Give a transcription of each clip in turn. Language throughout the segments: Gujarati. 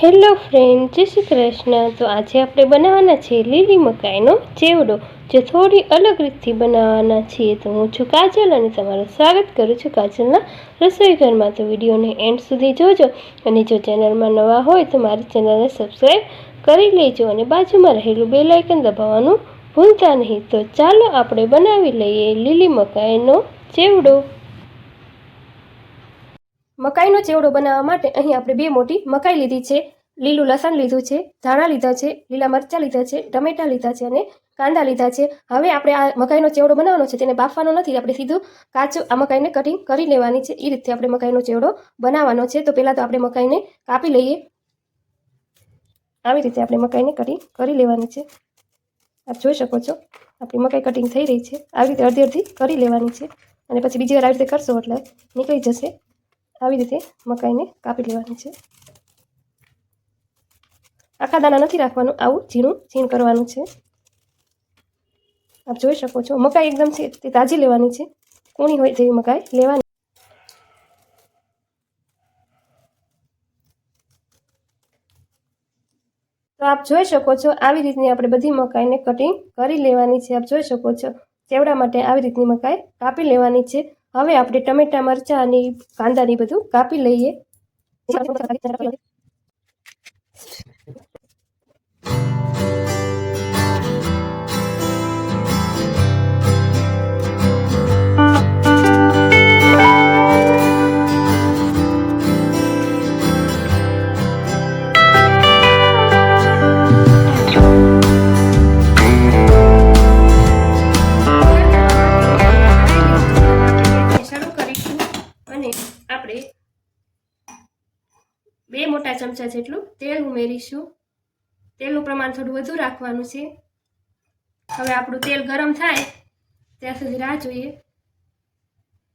હેલો ફ્રેન્ડ, જય શ્રી કૃષ્ણ. તો આજે આપણે બનાવવાના છે લીલી મકાઈનો ચેવડો, જે થોડી અલગ રીતથી બનાવવાના છીએ. તો હું છું કાજલ અને તમારું સ્વાગત કરું છું કાજલના રસોઈ ઘરમાં. તો વિડીયોને એન્ડ સુધી જોજો અને જો ચેનલમાં નવા હોય તો મારી ચેનલને સબસ્ક્રાઈબ કરી લેજો અને બાજુમાં રહેલું બે લાઇકન દબાવવાનું ભૂલતા નહીં. તો ચાલો આપણે બનાવી લઈએ લીલી મકાઈનો ચેવડો. મકાઈનો ચેવડો બનાવવા માટે અહીં આપણે બે મોટી મકાઈ લીધી છે. લીલું લસણ લીધું છે, ધાણા લીધા છે, લીલા મરચાં લીધા છે, ટમેટાં લીધા છે અને કાંદા લીધા છે. હવે આપણે આ મકાઈનો ચેવડો બનાવવાનો છે તેને બાફવાનો નથી, આપણે સીધું કાચું આ મકાઈને કટિંગ કરી લેવાની છે. એ રીતે આપણે મકાઈનો ચેવડો બનાવવાનો છે. તો પહેલાં તો આપણે મકાઈને કાપી લઈએ. આવી રીતે આપણે મકાઈને કટિંગ કરી લેવાની છે. આપ જોઈ શકો છો, આપણી મકાઈ કટિંગ થઈ રહી છે. આવી રીતે અડધી અડધી કરી લેવાની છે. અને પછી બીજી વાર આવી રીતે કરશો એટલે નીકળી જશે. આવી રીતે મકાઈને કાપી લેવાની છે. આખા દાણા નથી રાખવાનું, આવું ઝીણું ઝીણ કરવાનું છે. આપ જોઈ શકો છો, મકાઈ એકદમ છે, તે તાજી લેવાની છે. કોણી હોય તેવી મકાઈ લેવાની. તો આપ જોઈ શકો છો, આવી રીતની આપણે બધી મકાઈને કટિંગ કરી લેવાની છે. આપ જોઈ શકો છો, ચેવડા માટે આવી રીતની મકાઈ કાપી લેવાની છે. હવે આપણે ટમેટા મરચાં અને કાંદાની બધું કાપી લઈએ. મોટા ચમચા જેટલું તેલ ઉમેરીશું. તેલનું પ્રમાણ થોડું વધુ રાખવાનું છે. હવે આપણું તેલ ગરમ થાય ત્યાં સુધી રાહ જોઈએ.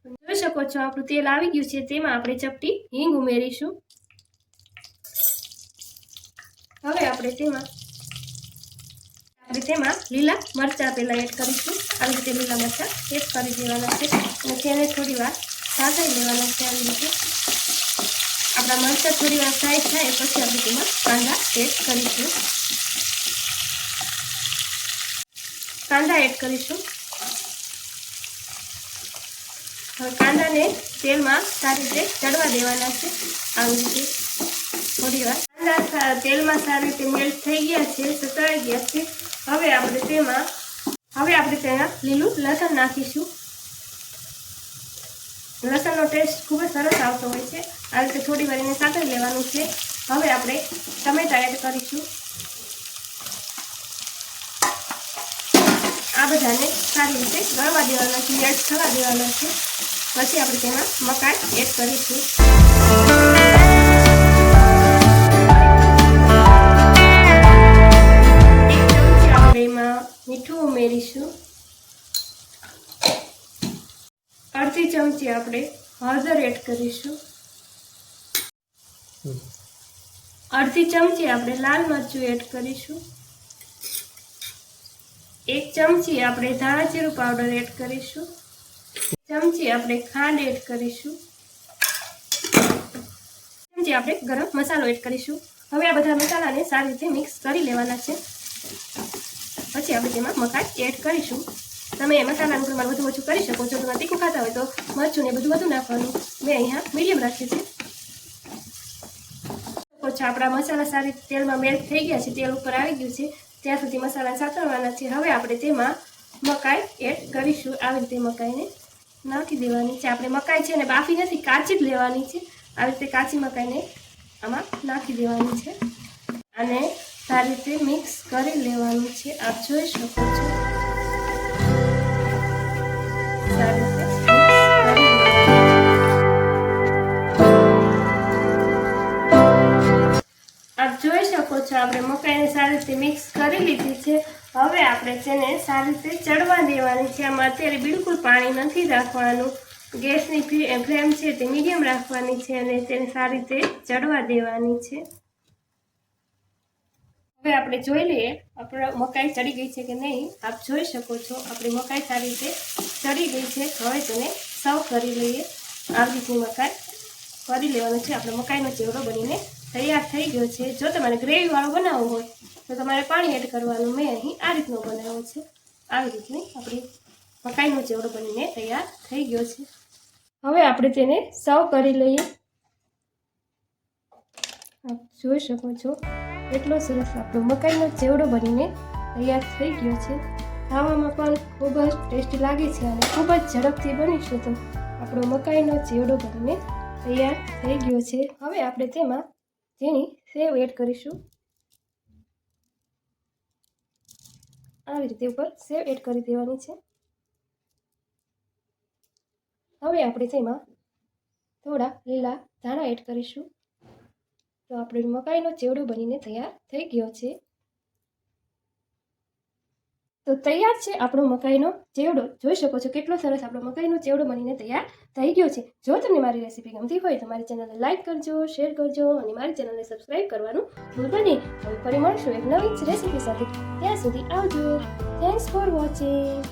જોઈ શકો છો, આપણું તેલ આવી ગયું છે, તેમાં આપણે ચપટી હિંગ ઉમેરીશું. હવે આપણે તેમાં આપણે તેમાં લીલા મરચાં પહેલાં એડ કરીશું. આવી રીતે લીલા મરચાં એડ કરી દેવાના છે. અને તેને થોડી વાર સાંતળી લેવાના છે, આવી રીતે. આપણા મરચાં થોડી વાર ફ્રાય થાય, પછી આપણે તેમાં કાંદા એડ કરીશું. કાંદા એડ કરીશું. હવે કાંદાને તેલમાં સારી રીતે ચડવા દેવાના છે. આવી રીતે થોડી વાર. કાંદા તેલમાં સારી રીતે મેલ્ટ થઈ ગયા છે સતળાઈ ગયા છે. હવે આપણે તેમાં, હવે આપણે તેમાં લીલું લસણ નાખીશું. લસણનો ટેસ્ટ ખૂબ જ સરસ આવતો હોય છે. આ રીતે થોડી વાર એને સાંકળી લેવાનું છે. હવે આપણે ટમેટા એડ કરીશું. આ બધાને સારી રીતે ગળવા દેવાના છે એડ થવા દેવાના છે. પછી આપણે તેમાં મકાઈ એડ કરીશું. ચમચી આપણે હળદર એડ કરીશું. અડધી ચમચી આપણે લાલ મરચું એડ કરીશું. એક ચમચી આપણે ધાણા જીરું પાવડર એડ કરીશું. ચમચી આપણે ખાંડ એડ કરીશું. ચમચી આપણે ગરમ મસાલો એડ કરીશું. હવે આ બધા મસાલાને સારી રીતે મિક્સ કરી લેવાના છે. પછી આપણે તેમાં મકાઈ એડ કરીશું. તમે મસાલાનું પ્રમાણ વધુ ઓછું કરી શકો છો તમે તીખું ખાતા હોય તો મરચું ને બધું વધુ નાખવાનું. મેં અહીંયા મીડિયમ રાખ્યું છે. ઓછા આપણા મસાલા સારી તેલમાં મેલ્ટ થઈ ગયા છે, તેલ ઉપર આવી ગયું છે. ત્યાં સુધી મસાલા સાતરવાના છે. હવે આપણે તેમાં મકાઈ એડ કરીશું. આવી રીતે મકાઈને નાખી દેવાની છે. આપણે મકાઈ છે ને બાફી નથી, કાચી જ લેવાની છે. આવી રીતે કાચી મકાઈને આમાં નાખી દેવાની છે. અને સારી રીતે મિક્સ કરી લેવાનું છે. આપ જોઈ શકો છો. આપ જોઈ શકો છો, આપણે મકાઈને સારી રીતે મિક્સ કરી લીધી છે. હવે આપણે તેને સારી રીતે ચડવા દેવાની છે. આમાં અત્યારે બિલકુલ પાણી નથી રાખવાનું. ગેસની ફ્લેમ છે તે મીડિયમ રાખવાની છે અને તેને સારી રીતે ચડવા દેવાની છે. હવે આપણે જોઈ લઈએ, આપણે મકાઈ ચડી ગઈ છે કે નહીં? આપ જોઈ શકો છો, આપણી મકાઈ સારી રીતે ચડી ગઈ છે. હવે તેને સર્વ કરી લઈએ. આવી રીતની મકાઈ કરી લેવાનું છે. આપણે મકાઈનો ચેવડો બનીને તૈયાર થઈ ગયો છે. જો તમારે ગ્રેવીવાળો બનાવવો હોય, તો તમારે પાણી એડ કરવાનું. મેં અહીં આ રીતનો બનાવ્યો છે. આવી રીતની આપણી મકાઈનો ચેવડો બનીને તૈયાર થઈ ગયો છે. હવે આપણે તેને સર્વ કરી લઈએ. આપ જોઈ શકો છો. એટલો સરસ આપણો મકાઈનો ચેવડો બનીને તૈયાર થઈ ગયો છે. ખાવામાં પણ ખૂબ જ ટેસ્ટી લાગે છે અને ખૂબ જ ઝડપથી બનીશું તો આપણો મકાઈનો ચેવડો બનીને તૈયાર થઈ ગયો છે. હવે આપણે તેમાં ઝીણી સેવ એડ કરીશું. આવી રીતે ઉપર સેવ એડ કરી દેવાની છે. હવે આપણે તેમાં થોડા લીલા ધાણા એડ કરીશું. તો આપણો મકાઈનો ચેવડો બનીને તૈયાર થઈ ગયો છે. તો તૈયાર છે આપણો મકાઈનો ચેવડો. જોઈ શકો છો કેટલો સરસ આપણો મકાઈનો ચેવડો બનીને તૈયાર થઈ ગયો છે. જો તમને મારી રેસીપી ગમતી હોય તો મારી ચેનલને લાઈક કરજો, શેર કરજો અને મારી ચેનલને સબસ્ક્રાઈબ કરવાનું ભૂલતા નહીં. હવે ફરી મળશું એક નવી જ રેસીપી સાથે. ત્યાં સુધી આવજો. Thanks for watching